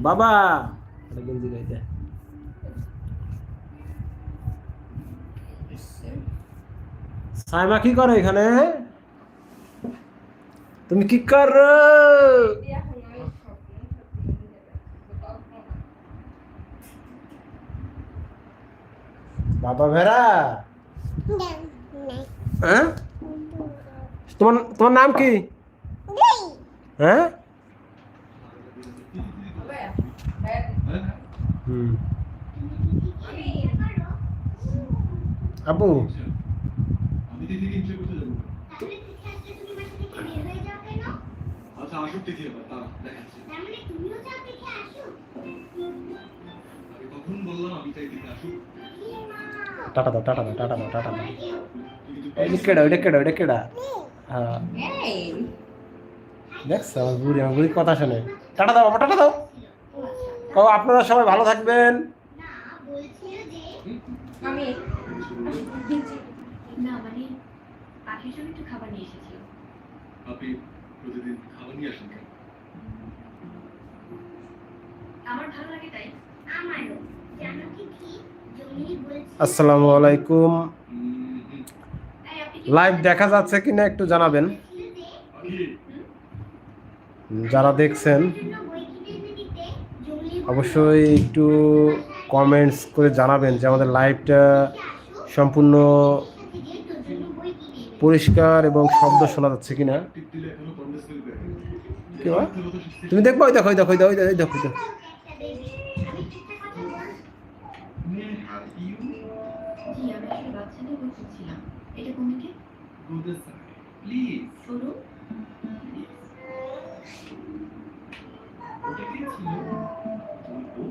বাবা একটা গেঞ্জি গাইতে সাইমা কি করো এখানে তুমি কি করো বাবা ভেরা হ্যাঁ তোমার তোমার নাম কি হ্যাঁ হুম। আসুক টাটা দাও টাটা দাও টাটা দাও টাটা দাও। এটা কেডা এটা কেডা এটা কেডা? হ্যাঁ। দেখছ আমার বুড়ি আমার বুড়ি কথা শোনে। টাটা দাও টাটা দাও। ও আপনারা সবাই ভালো থাকবেন। না বলছিল যে আমি না মানে পাখির জন্য একটু খাবার নিয়ে এসেছিলাম আপনি প্রতিদিন খাবার নিয়ে আসেন কেন? আমার ভালো লাগে তাই। আমারও। জানো কি কি? আসসালামু আলাইকুম। লাইভ দেখা যাচ্ছে কিনা একটু জানাবেন। যারা দেখছেন। অবশ্যই একটু কমেন্টস করে জানাবেন যে আমাদের লাইভটা সম্পূর্ণ পরিষ্কার এবং শব্দ শোনা যাচ্ছে কিনা? তুমি দেখব? ওই দেখো ওই দেখো ওই দেখো ওই দেখো, প্লিজ Mm-hmm.